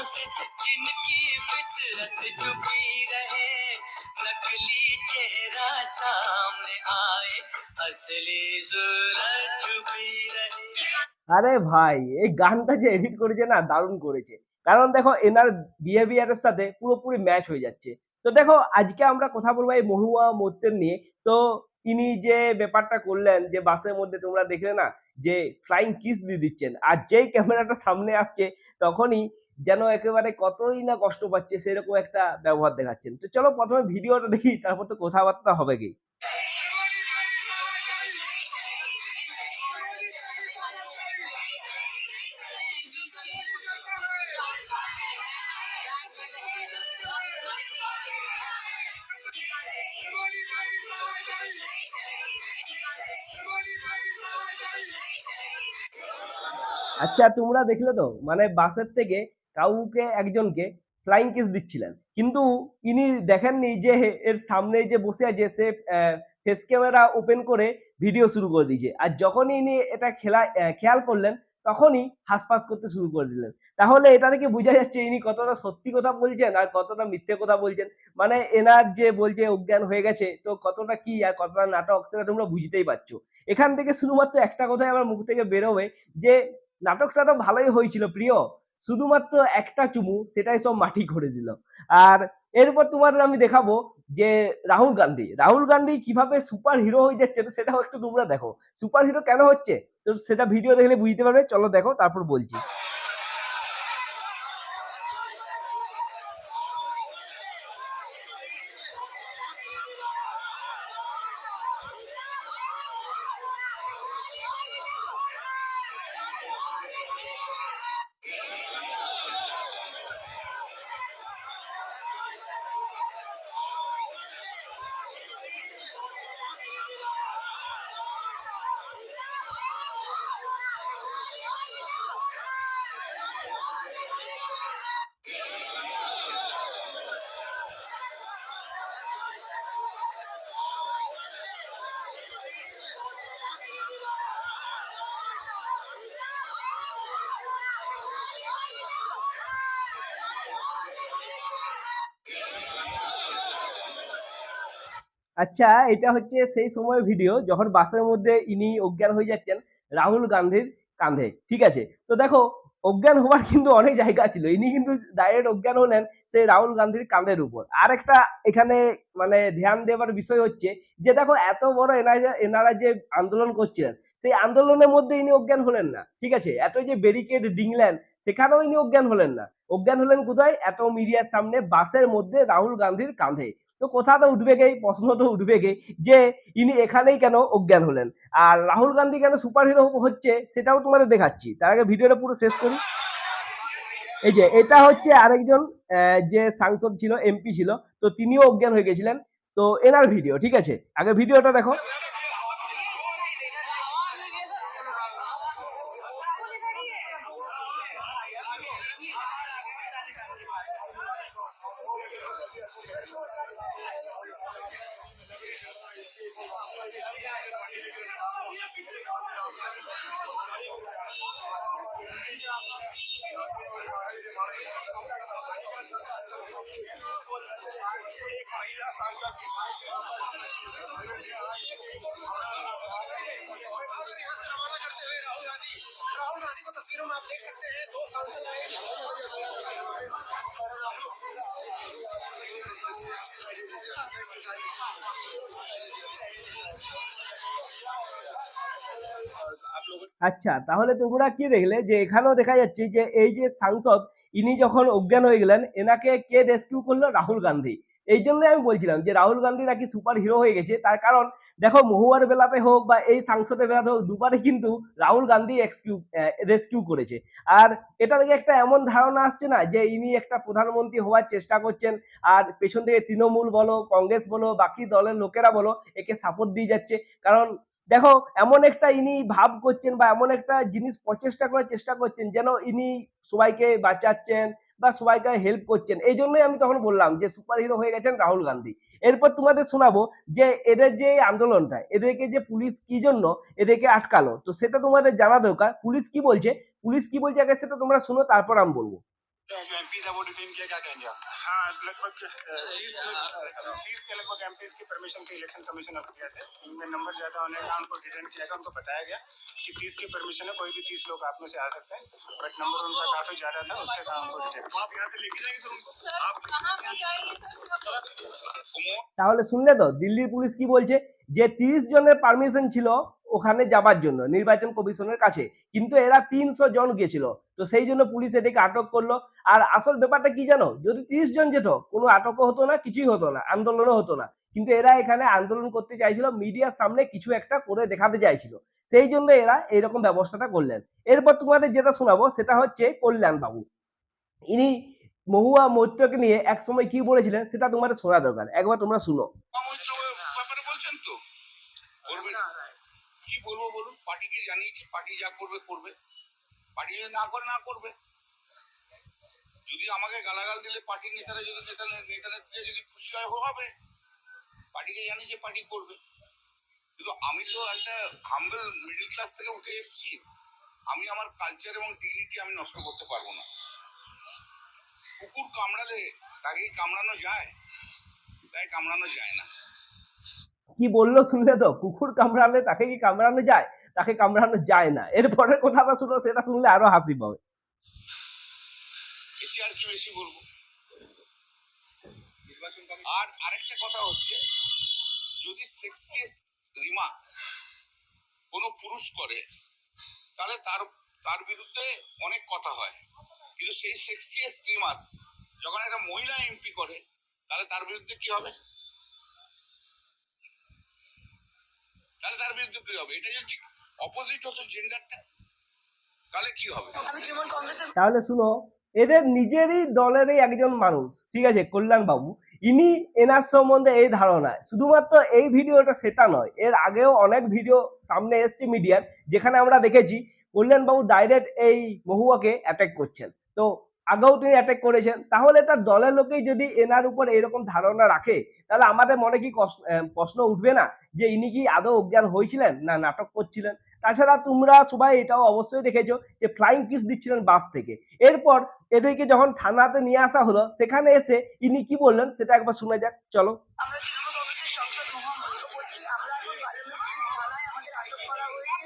से जिनकी फितरत छुपी रहे नकली चेहरा सामने आए असली सूरत छुपी रहे আরে ভাই এই গানটা যে এডিট করেছে না দারুণ করেছে কারণ দেখো এনার বিহেভিয়ারের সাথে পুরোপুরি ম্যাচ হয়ে যাচ্ছে তো দেখো আজকে আমরা কথা বলবো এই মহুয়া মৈত্রের নিয়ে তো ইনি যে ব্যাপারটা করলেন, যে বাসের মধ্যে তোমরা দেখলে না, যে ফ্লাইং কিস দিয়ে দিচ্ছেন। আর যেই ক্যামেরাটা সামনে আসছে, তখনই যেন একেবারে কতই না কষ্ট পাচ্ছে, সেরকম একটা ব্যবহার দেখাচ্ছেন। তো চলো প্রথমে ভিডিওটা দেখি, তারপর তো কথাবার্তা হবে কি? আচ্ছা তোমরা দেখলে তো মানে বাসের থেকে কাউকে, একজনকে ফ্লাইং কিস দিচ্ছিলেন। কিন্তু ইনি দেখেননি যে এর সামনে যে বসে আছে, সে ফেস ক্যামেরা ওপেন করে ভিডিও শুরু করে দিয়েছে। আর যখনই ইনি এটা খেলা খেয়াল করলেন, তখনই হাসপাস করতে শুরু করে দিলেন। তাহলে এটা থেকে বোঝা যাচ্ছে ইনি কতটা সত্যি কথা বলছেন আর কতটা মিথ্যে কথা বলছেন। মানে এনার যে বলছে, অজ্ঞান হয়ে গেছে, তো কতটা কি আর কতটা নাটক, সেটা তোমরা বুঝতেই পারছ। এখান থেকে শুধুমাত্র একটা কথাই আমার মুখ থেকে বেরোবে যে নাটকটা তো ভালোই হয়েছিল, প্রিয়। শুধুমাত্র একটা চুমু, সেটাই সব মাটি করে দিল। আর এরপর তোমার আমি দেখাবো যে রাহুল গান্ধী। রাহুল গান্ধী কীভাবে সুপার হিরো হয়ে যাচ্ছে সেটাও একটু তোমরা দেখো। সুপার হিরো কেন হচ্ছে? তো সেটা ভিডিও দেখলে বুঝতে পারবে। চলো দেখো, তারপর বলছি। আচ্ছা এটা হচ্ছে সেই সময় ভিডিও যখন বাসের মধ্যে ইনি অজ্ঞান হয়ে যাচ্ছেন, রাহুল গান্ধীর কাঁধে, ঠিক আছে? তো দেখো, অজ্ঞান হওয়ার কিন্তু অনেক জায়গা ছিল। ইনি কিন্তু ডাইরেক্ট অজ্ঞান হলেন সেই রাহুল গান্ধীর কাঁধের উপর। আর একটা এখানে মানে ধ্যান দেওয়ার বিষয় হচ্ছে যে, দেখো, এত বড় এনারা যে আন্দোলন করছিলেন, সেই আন্দোলনের মধ্যে ইনি অজ্ঞান হলেন না, ঠিক আছে? এত যে ব্যারিকেড ডিংলেন, সেখানেও ইনি অজ্ঞান হলেন না। অজ্ঞান হলেন কোথায়? এত মিডিয়ার সামনে বাসের মধ্যে রাহুল গান্ধীর কাঁধে। তো কোথা তো উঠবে গেই, প্রশ্ন তো উঠবে গেই, যে ইনি এখানেই কেন অজ্ঞান হলেন। আর রাহুল গান্ধী কেন সুপার হিরো হচ্ছে সেটাও তোমাদের দেখাচ্ছি। তার আগে ভিডিওটা পুরো শেষ করি। এই যে, এটা হচ্ছে আরেকজন যে সাংসদ ছিল, এমপি ছিল, তো তিনিও অজ্ঞান হয়ে গেছিলেন। তো এনার ভিডিও, ঠিক আছে? আগে ভিডিওটা দেখো। আচ্ছা তাহলে তোমরা কি দেখলে? যে এখানেও দেখা যাচ্ছে যে এই যে সাংসদ, ইনি যখন অজ্ঞান হয়ে গেলেন, এনাকে কে রেস্কিউ করল? রাহুল গান্ধী। এই জন্যই আমি বলছিলাম যে রাহুল গান্ধী নাকি সুপার হিরো হয়ে গেছে। তার কারণ, দেখো মহুয়ার বেলাতে হোক বা এই সাংসদের বেলাতে হোক, দুবারে কিন্তু রাহুল গান্ধী এক্সকিউ রেস্কিউ করেছে। আর এটা থেকে একটা এমন ধারণা আসছে না যে ইনি একটা প্রধানমন্ত্রী হওয়ার চেষ্টা করছেন, আর পেছন থেকে তৃণমূল বলো, কংগ্রেস বলো, বাকি দলের লোকেরা বলো, একে সাপোর্ট দিয়ে যাচ্ছে। কারণ, দেখো, এমন একটা ইনি ভাব করছেন বা এমন একটা জিনিস প্রচেষ্টা করার চেষ্টা করছেন যেন ইনি সবাইকে বাঁচাচ্ছেন বা সবাইকে হেল্প করছেন। এই জন্যই আমি তখন বললাম যে সুপার হিরো হয়ে গেছেন রাহুল গান্ধী। এরপর তোমাদের শোনাবো যে, এদের যে আন্দোলনটা, এদেরকে যে পুলিশ কি জন্য এদেরকে আটকালো, তো সেটা তোমাদের জানা দরকার। পুলিশ কি বলছে? পুলিশ কি বলছে আগে সেটা তোমরা শুনো, তারপর আমি বলব। है वो डिटेन किया क्या कहेंगे आप हाँ लगभग तीस तीस के लगभग एम की परमिशन थी इलेक्शन कमीशन ऑफ इंडिया से उनमें नंबर ज्यादा होने का उनको डिटेन किया गया उनको बताया गया कि तीस की परमिशन है कोई भी तीस लोग आप में से आ सकते हैं बट नंबर उनका काफी ज्यादा था उसके कारण उनको डिटेन तो आप यहाँ से लेके जाएंगे सर उनको आप कहाँ पे जाएंगे सर তাহলে শুনলে তো দিল্লির পুলিশ কি বলছে যে তিরিশ জনের পারমিশন ছিল ওখানে যাবার জন্য নির্বাচন কমিশনের কাছে কিন্তু এরা তিনশো জন গেছিল তো সেই জন্য পুলিশ এটাকে আটক করলো আর আসল ব্যাপারটা কি জানো যদি তিরিশ জন যেত কোনো আটকও হতো না কিছুই হতো না আন্দোলনও হতো না। কিন্তু এরা এখানে আন্দোলন করতে চাইছিল মিডিয়ার সামনে কিছু একটা করে দেখাতে চাইছিল। সেই জন্য এরা এইরকম ব্যবস্থাটা করলেন। এরপর তোমাদের যেটা শোনাবো সেটা হচ্ছে কল্যাণ বাবু ইনি মহুয়া মৈত্রকে নিয়ে এক সময় কি বলেছিলেন সেটা তোমাদের শোনা দরকার। একবার তোমরা শুনো। বলছেন তো? কি বলব বলুন? পার্টিকে জানিয়েছি পার্টি যা করবে করবে। পার্টি যদি না করে না করবে। যদি আমাকে গালাগাল দিলে পার্টির নেতারা যদি নেতা নেতা নেত্রীরা যদি খুশি হয় হবে। পার্টিকে জানি যে পার্টি করবে। কিন্তু আমি তো একটা হাম্বল মিডল ক্লাস থেকে উঠে এসেছি। আমি আমার কালচার এবং ডিগনিটি আমি নষ্ট করতে পারব না। কুকুর কামড়ালে তাকে কামড়ানো যায়। তাই কামড়ানো যায় না। কি বলল শুনলে তো? কুকুর কামড়ালে তাকে কি কামড়ানো যায়? তাকে কামড়ানো যায় না। এরপরে কথাটা শুনো, সেটা শুনলে আরও হাসি পাবে। আর কি বেশি বলব? আর আরেকটা কথা হচ্ছে যদি সেক্সিয়াস রিমা কোনো পুরুষ করে তাহলে তার তার বিরুদ্ধে অনেক কথা হয়। কিন্তু সেই সেক্সিয়াস রিমার যখন একটা মহিলা এমপি করে তাহলে তার বিরুদ্ধে কি হবে? তাহলে তার বিরুদ্ধে কি হবে? এটা যদি ঠিক অপোজিট হতো জেন্ডারটা তাহলে কি হবে? আমি তৃণমূল কংগ্রেসের তাহলে শুনো এদের নিজেরই দলেরই একজন মানুষ। ঠিক আছে কল্যাণ বাবু ইনি এনার সম্বন্ধে এই ধারণা শুধুমাত্র এই ভিডিওটা সেটা নয়, এর আগেও অনেক ভিডিও সামনে এসছে মিডিয়ার, যেখানে আমরা দেখেছি কল্যাণবাবু ডাইরেক্ট এই মহুয়াকে অ্যাটাক করছেন। তো আগেও তিনি অ্যাটেক করেছেন, তাহলে তার দলের লোকেই যদি এনার উপর এরকম ধারণা রাখে, তাহলে আমাদের মনে কি প্রশ্ন উঠবে না? যে ইনি কি আদৌ অজ্ঞান হয়েছিলেন না নাটক করছিলেন? তাছাড়া তোমরা সবাই এটাও অবশ্যই দেখেছ যে ফ্লাইং কিস দিচ্ছিলেন বাস থেকে। এরপর এদেরকে যখন থানাতে নিয়ে আসা হলো, সেখানে এসে ইনি কি বললেন সেটা একবার শোনা যাক, চলো। আমরা তৃণমূল কংগ্রেসের সংসদ মহামন্ত্র বলছি আমরা এখন পার্লামেন্ট থানায় আমাদের আটক করা হয়েছে।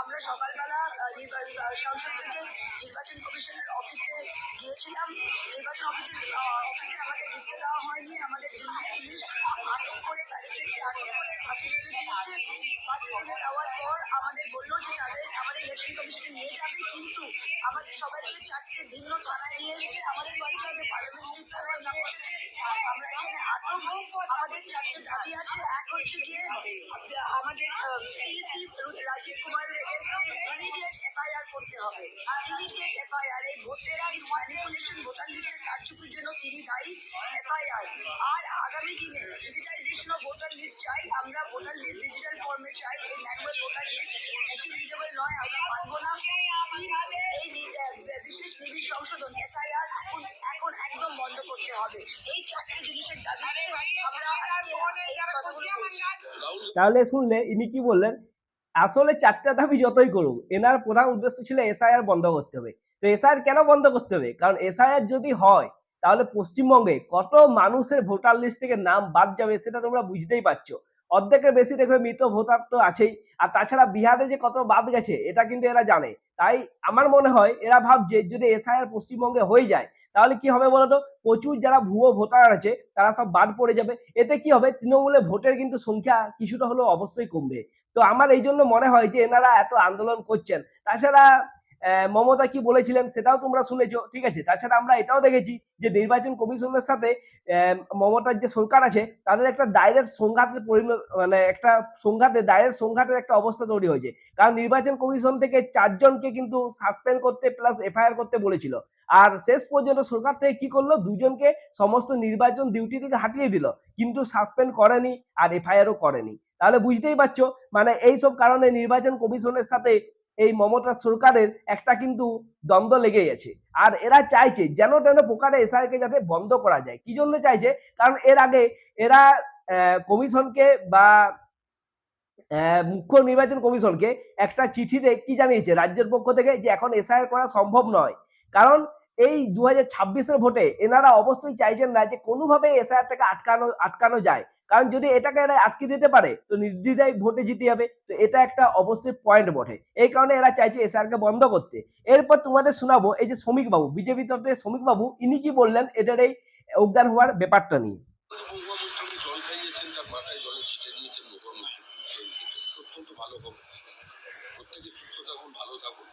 আমরা সকালবেলা সংসদ থেকে নির্বাচন কমিশনের অফিসে গিয়েছিলাম। নির্বাচন অফিসের অফিসে আমাদের ঢুকতে দেওয়া হয়নি। আমাদের দিল্লি পুলিশ আটক করে ব্যারিকেডে আটক করে ফাঁসি তুলে দিয়েছে। ফাঁসি তুলে দেওয়ার পর আমাদের বলল যে তাদের আমাদের ইলেকশন কমিশনে নিয়ে যাবে, কিন্তু আমাদের সবাইকে চারটে ভিন্ন থানায় নিয়ে এসেছে। আমাদের বাড়িতে পার্লামেন্ট থানায় নিয়ে এসেছে। আমরা এখানে আটক। আমাদের চারটে দাবি আছে। এক হচ্ছে গিয়ে আমাদের সিইসি রাজীব কুমারের এগেনস্টে ইমিডিয়েট এফআইআর করতে হবে। ইমিডিয়েট এফআইআর এই ভোটের ম্যানিপুলেশন ভোটার লিস্টের কারচুপির জন্য তিনি দায়ী এফআইআর। আর আগামী দিনে ডিজিটাইজেশন অফ ভোটার লিস্ট চাই আমরা ভোটার লিস্ট ডিজিটাল ফর্মে চাই এই manual voter list machine readable নয় আমরা মানবো না। এই বিশেষ নিবিড় সংশোধন এসআইআর এখন এখন একদম বন্ধ করতে হবে। এই চারটে জিনিসের দাবিতে আমরা। তাহলে শুনলে ইনি কি বললেন? আসলে চারটা দাবি যতই করুক, এনার প্রধান উদ্দেশ্য ছিল এসআইআর বন্ধ করতে হবে। তো এসআইআর কেন বন্ধ করতে হবে? কারণ এসআইআর যদি হয়, তাহলে পশ্চিমবঙ্গে কত মানুষের ভোটার লিস্ট থেকে নাম বাদ যাবে সেটা তোমরা বুঝতেই পারছ। অর্ধেকের বেশি দেখবে মৃত ভোটার তো আছেই। আর তাছাড়া বিহারে যে কত বাদ গেছে, এটা কিন্তু এরা জানে। তাই আমার মনে হয়, এরা ভাবছে যদি এসআইআর পশ্চিমবঙ্গে হয়ে যায় তাহলে কি হবে বলতো? প্রচুর যারা ভুয়ো ভোটার আছে, তারা সব বাদ পড়ে যাবে। এতে কি হবে? তৃণমূলে ভোটের কিন্তু সংখ্যা কিছুটা হলেও অবশ্যই কমবে। তো আমার এই জন্য মনে হয় যে, এনারা এত আন্দোলন করছেন, তাছাড়া মমতা কি বলেছিলেন সেটাও তোমরা শুনেছো, ঠিক আছে? তাছাড়া আমরা এটাও দেখেছি যে নির্বাচন কমিশনের সাথে মমতার যে সরকার আছে, তাদের একটা ডাইরেক্ট সংঘাতের পরিণত মানে একটা সংঘাতে ডাইরেক্ট সংঘাতের একটা অবস্থা তৈরি হয়েছে। কারণ নির্বাচন কমিশন থেকে চারজনকে কিন্তু সাসপেন্ড করতে প্লাস এফআইআর করতে বলেছিল। আর শেষ পর্যন্ত সরকার থেকে কি করল? দুজনকে সমস্ত নির্বাচন ডিউটি থেকে হাঁটিয়ে দিল। কিন্তু সাসপেন্ড করেনি আর এফআইআরও করেনি। তাহলে বুঝতেই পারছ মানে এই সব কারণে নির্বাচন কমিশনের সাথে এই মমতা সরকারের একটা কিন্তু দ্বন্দ্ব লেগে গেছে আর এরা চাইছে যেন তেন প্রকারে এসআইকে যাতে বন্ধ করা যায়। কি জন্য চাইছে? কারণ এর আগে এরা কমিশনকে বা মুখ্য নির্বাচন কমিশনকে একটা চিঠিতে কি জানিয়েছে রাজ্যের পক্ষ থেকে যে এখন এসআইআর করা সম্ভব নয়। কারণ এই দু হাজার ভোটে এনারা অবশ্যই চাইছেন না যে কোনোভাবে এসআইআরটাকে আটকানো আটকানো যায়। কারণ যদি এটাকে এরা আটকে দিতে পারে, তো নির্দ্বিধায় ভোটে জিতে যাবে। তো এটা একটা অবশ্যই পয়েন্ট বটে। এই কারণে এরা চাইছে এসআরকে বন্ধ করতে। এরপর তোমাদের শোনাবো, এই যে শ্রমিকবাবু বিজেপি তরফে শ্রমিকবাবু, ইনি কি বললেন? এটার এই অজ্ঞান হওয়ার ব্যাপারটা নিয়ে মহুয়া মুখ্যমন্ত্রী জল খাইয়েছেন তার মাথায় জলে ছিটে দিয়েছেন মহুয়া মুখ্য সুস্থ হয়ে উঠেছেন অত্যন্ত ভালো খবর প্রত্যেকে সুস্থ থাকুন ভালো থাকুন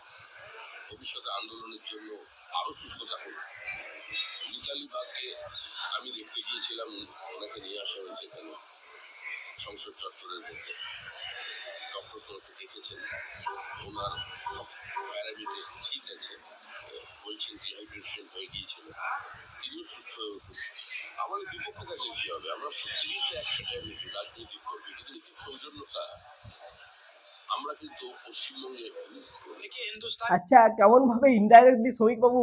ভবিষ্যতে আন্দোলনের জন্য আরও সুস্থ থাকুন। মিতালি বাগকে আমি দেখতে গিয়েছিলাম, ওনাকে নিয়ে আসা হয়েছে এখানে সংসদ চত্বরের মধ্যে। ডক্টর দেখেছেন। ওনার সব প্যারামিটার্স ঠিক আছে। বলছেন ডিহাইড্রেশন হয়ে গিয়েছিল। তিনিও সুস্থ হয়ে উঠুন। আমাদের বিপক্ষে থাকলে কি হবে? আমরা প্রত্যেকেই তো একসাথে রাজনৈতিক কর্মী, কিন্তু সৌজন্যতা আমরা কিন্তু পশ্চিমবঙ্গে আচ্ছা কেমন ভাবে ইনডাইরেক্টলি শ্রমিক বাবু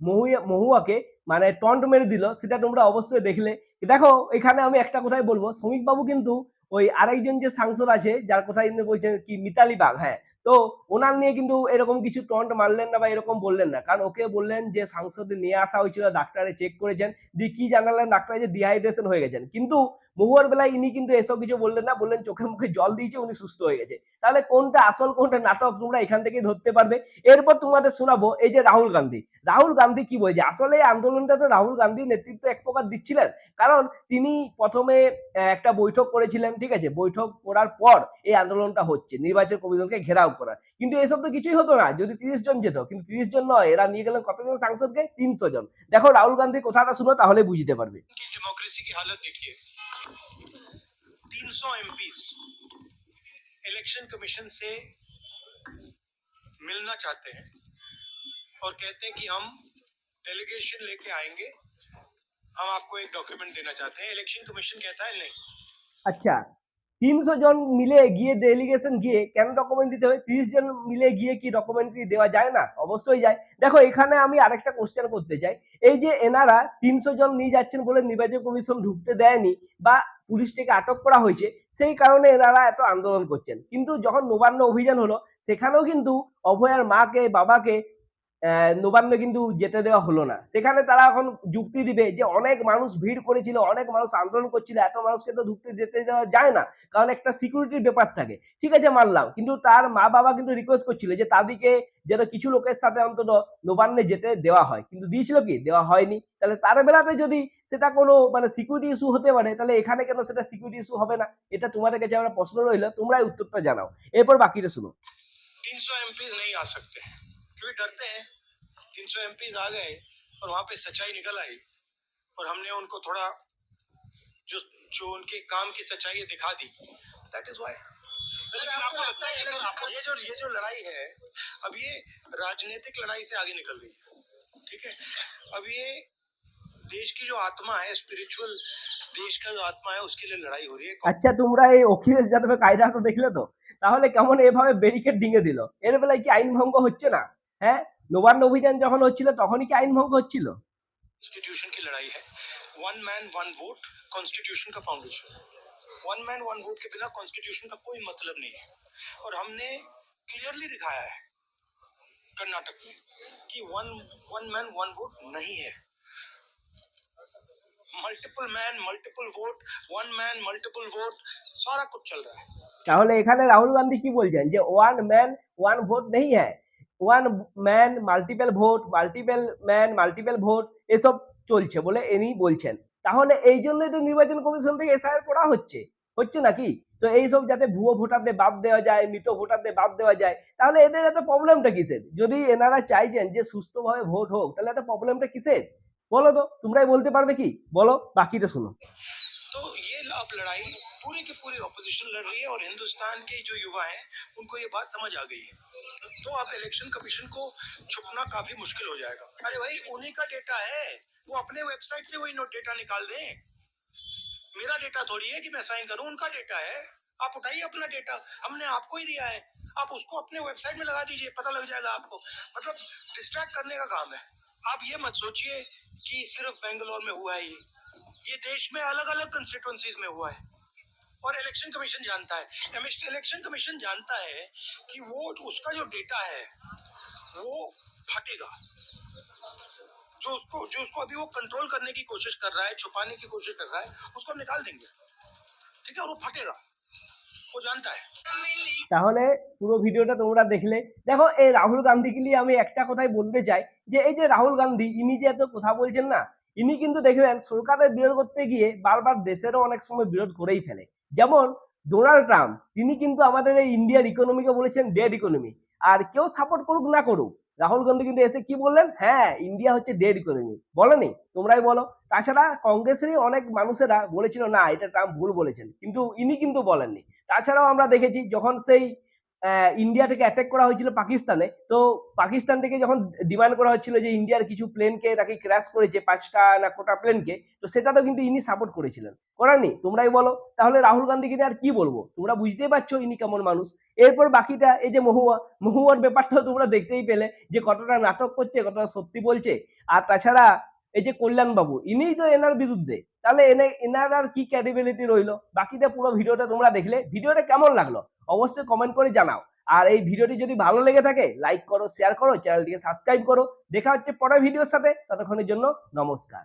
মহুয়া মহুয়াকে মানে টন্ট মেরে দিল সেটা তোমরা অবশ্যই দেখলে। দেখো এখানে আমি একটা কথাই বলব শ্রমিক বাবু কিন্তু ওই আরেকজন যে সাংসদ আছে যার কথা বলছেন কি মিতালি বাঘ হ্যাঁ। তো ওনার নিয়ে কিন্তু এরকম কিছু টন্ট মারলেন না বা এরকম বললেন না। কারণ ওকে বললেন যে, সাংসদে নিয়ে আসা হয়েছিল, ডাক্তারে চেক করেছেন। দিয়ে কি জানালেন? ডাক্তার যে ডিহাইড্রেশন হয়ে গেছেন। কিন্তু মহুয়ার বেলায় ইনি কিন্তু এসব কিছু বললেন না, বললেন চোখে মুখে জল দিয়েছে, উনি সুস্থ হয়ে গেছে। তাহলে কোনটা আসল, কোনটা নাটক তোমরা এখান থেকেই ধরতে পারবে? এরপর তোমাদের শোনাবো এই যে রাহুল গান্ধী। রাহুল গান্ধী কি বলছে? আসলে এই আন্দোলনটা তো রাহুল গান্ধীর নেতৃত্ব এক প্রকার দিচ্ছিলেন। কারণ তিনি প্রথমে একটা বৈঠক করেছিলেন, ঠিক আছে? বৈঠক করার পর এই আন্দোলনটা হচ্ছে। নির্বাচন কমিশনকে ঘেরাও করার কিন্তু এসব তো কিছুই হতো না যদি তিরিশ জন যেত কিন্তু তিরিশ জন নয় এরা নিয়ে গেলেন কতজন সাংসদকে তিনশো জন দেখো রাহুল গান্ধীর কথাটা শুনো তাহলে বুঝতে পারবে की डेमोक्रेसी की हालत देखिए 300 एमपीस इलेक्शन कमीशन से मिलना चाहते हैं और कहते हैं कि हम डेलीगेशन लेके आएंगे हम आपको एक डॉक्यूमेंट देना चाहते हैं इलेक्शन कमीशन कहता है नहीं আচ্ছা তিনশো জন মিলে গিয়ে ডেলিগেশন গিয়ে কেন ডকুমেন্ট দিতে হবে তিরিশ জন মিলে গিয়ে কি ডকুমেন্ট দেওয়া যায় না? অবশ্যই যায়। দেখো, এখানে আমি আরেকটা কোশ্চেন করতে চাই। এই যে এনারা তিনশো জন নিয়ে যাচ্ছেন বলে নির্বাচন কমিশন ঢুকতে দেয়নি বা পুলিশটাকে আটক করা হয়েছে, সেই কারণে এনারা এত আন্দোলন করছেন। কিন্তু যখন নবান্ন অভিযান হলো, সেখানেও কিন্তু অভয়ার মাকে, বাবাকে নবান্ন কিন্তু যেতে দেওয়া হলো না। সেখানে তারা এখন যুক্তি দিবে যে অনেক মানুষ ভিড় করেছিল, অনেক মানুষ আন্দোলন করছিল, এত মানুষকে তো ঢুকতে যেতে দেওয়া যায় না, কারণ একটা সিকিউরিটির ব্যাপার থাকে। ঠিক আছে, মানলাম, কিন্তু তার মা বাবা কিন্তু রিকোয়েস্ট করছিল যে তাদেরকে যেন কিছু লোকের সাথে অন্তত নবান্নে যেতে দেওয়া হয়। কিন্তু দিয়েছিল কি? দেওয়া হয়নি। তাহলে তার বেলাতে যদি সেটা কোনো মানে সিকিউরিটি ইস্যু হতে পারে, তাহলে এখানে কেন সেটা সিকিউরিটি ইস্যু হবে না? এটা তোমাদের কাছে আমার প্রশ্ন রইল, তোমরাই উত্তরটা জানাও। এরপর বাকিটা শুনো। তিনশো এমপি নেই আ হ্যাঁ क्योंकि डरते हैं 300 एमपीज आ गए और वहां पे सच्चाई निकल आई और हमने उनको थोड़ा जो जो उनके काम की सच्चाई है दिखा दी दैट इज वाई ये जो ये जो लड़ाई है अब ये राजनीतिक लड़ाई से आगे निकल गई है ठीक है अब ये देश की जो आत्मा है स्पिरिचुअल देश का जो आत्मा है उसके लिए लड़ाई हो रही है আচ্ছা তোমরা এই অখিলেশ যাদবের কায়দাটা দেখলে তো তাহলে কেমন এভাবে ব্যারিকেড ডিঙে দিল এর বেলায় কি আইন ভঙ্গ হচ্ছে না হ্যাঁ নবান্ন অভিযান যখন হচ্ছিল তখনই কি আইন ভঙ্গ হচ্ছিল कॉन्स्टिट्यूशन की लड़ाई है one man one vote constitution का foundation one man one vote के बिना कॉन्स्टिट्यूशन का कोई मतलब नहीं है और हमने क्लियरली दिखाया है कर्नाटक में कि one one man one vote नहीं है multiple man multiple vote one man multiple vote सारा कुछ चल रहा है তাহলে এখানে রাহুল গান্ধী কি বলছেন যে ওয়ান ম্যান ওয়ান ভোট নেই হ্যাঁ one man multiple vote multiple man multiple vote এসব চলছে বলে ইনি বলছেন তাহলে এই জন্যই তো নির্বাচন কমিশন থেকে এসআইআর করা হচ্ছে হচ্ছে নাকি তো এইসব যাতে ভুয়ো ভোটারদের বাদ দেওয়া যায় মৃত ভোটারদের বাদ দেওয়া যায় তাহলে এদের এত প্রবলেমটা কিসের যদি এনারা চাইছেন যে সুস্থভাবে ভোট হোক তাহলে এত প্রবলেমটা কিসের বলো তো তোমরাই বলতে পারবে কি বলো বাকিটা শুনো तो ये अब लड़ाई पूरी की पूरी ऑपोजिशन लड़ रही है और हिंदुस्तान के जो युवा हैं, उनको ये बात समझ आ गई है। तो अब इलेक्शन कमीशन को छुपना काफ़ी मुश्किल हो जाएगा। अरे भाई, उन्हीं का डेटा है। वो अपने वेबसाइट से वही डेटा निकाल दें। मेरा डेटा थोड़ी है कि मैं साइन करूँ, उनका डेटा है। आप उठाइए अपना डेटा हमने आपको ही दिया है। आप उसको अपने वेबसाइट में लगा दीजिए, पता लग जाएगा आपको। मतलब डिस्ट्रैक्ट करने का काम है। आप ये मत सोचिए कि सिर्फ़ बेंगलोर में हुआ है ये। ये देश में अलग अलग कंस्टिट्युएंसीज में हुआ है। और इलेक्शन कमीशन जानता है इलेक्शन कमीशन जानता है कि वो उसका जो डेटा है वो फटेगा जो उसको जो उसको अभी वो कंट्रोल करने की कोशिश कर रहा है छुपाने की कोशिश कर रहा है उसको हम निकाल देंगे ठीक है और वो फटेगा वो जानता है তাহলে পুরো ভিডিওটা তোমরা দেখলে দেখো এই রাহুল গান্ধীকে নিয়ে আমি একটা কথাই বলতে চাই যে এই যে রাহুল গান্ধী ইনি যে এত কথা বলছেন না ইনি কিন্তু দেখবেন সরকারের বিরোধ করতে গিয়ে বারবার দেশেরও অনেক সময় বিরোধ করেই ফেলে যেমন ডোনাল্ড ট্রাম্প, তিনি কিন্তু আমাদের এই ইন্ডিয়ার ইকোনমিকে বলেছেন ডেড ইকোনমি আর কেউ সাপোর্ট করুক না করুক, রাহুল গান্ধী কিন্তু এসে কি বললেন? হ্যাঁ ইন্ডিয়া হচ্ছে ডেড ইকোনমি বলেনি? তোমরাই বলো। তাছাড়া কংগ্রেসেরই অনেক মানুষেরা বলেছিল, না, এটা ট্রাম্প ভুল বলেছেন। কিন্তু ইনি কিন্তু বলেননি। তাছাড়াও আমরা দেখেছি, যখন সেই ইন্ডিয়া থেকে অ্যাটাক করা হয়েছিল পাকিস্তানে। তো পাকিস্তান থেকে যখন ডিমান্ড করা হচ্ছিল যে ইন্ডিয়ার কিছু প্লেনকে নাকি ক্র্যাশ করেছে, পাঁচটা না কোটা প্লেনকে তো সেটাতেও কিন্তু ইনি সাপোর্ট করেছিলেন। করেননি তোমরাই বলো। তাহলে রাহুল গান্ধীকে নিয়ে আর কি বলব? তোমরা বুঝতেই পারছ ইনি কেমন মানুষ। এরপর বাকিটা, এই যে মহুয়া, মহুয়ার ব্যাপারটাও তোমরা দেখতেই পেলে যে কতটা নাটক করছে, কতটা সত্যি বলছে। আর তাছাড়া এই যে কল্যাণবাবু, ইনিই তো এনার বিরুদ্ধে। তাহলে এনে, এনার আর কি ক্যাডিবিলিটি রইল? বাকিটা পুরো ভিডিওটা তোমরা দেখলে। ভিডিওটা কেমন লাগল? অবশ্যই কমেন্ট করে জানাও। আর এই ভিডিওটি যদি ভালো লেগে থাকে লাইক করো শেয়ার করো চ্যানেলটিকে সাবস্ক্রাইব করো। দেখা হচ্ছে পরের ভিডিওর সাথে। ততক্ষণের জন্য নমস্কার।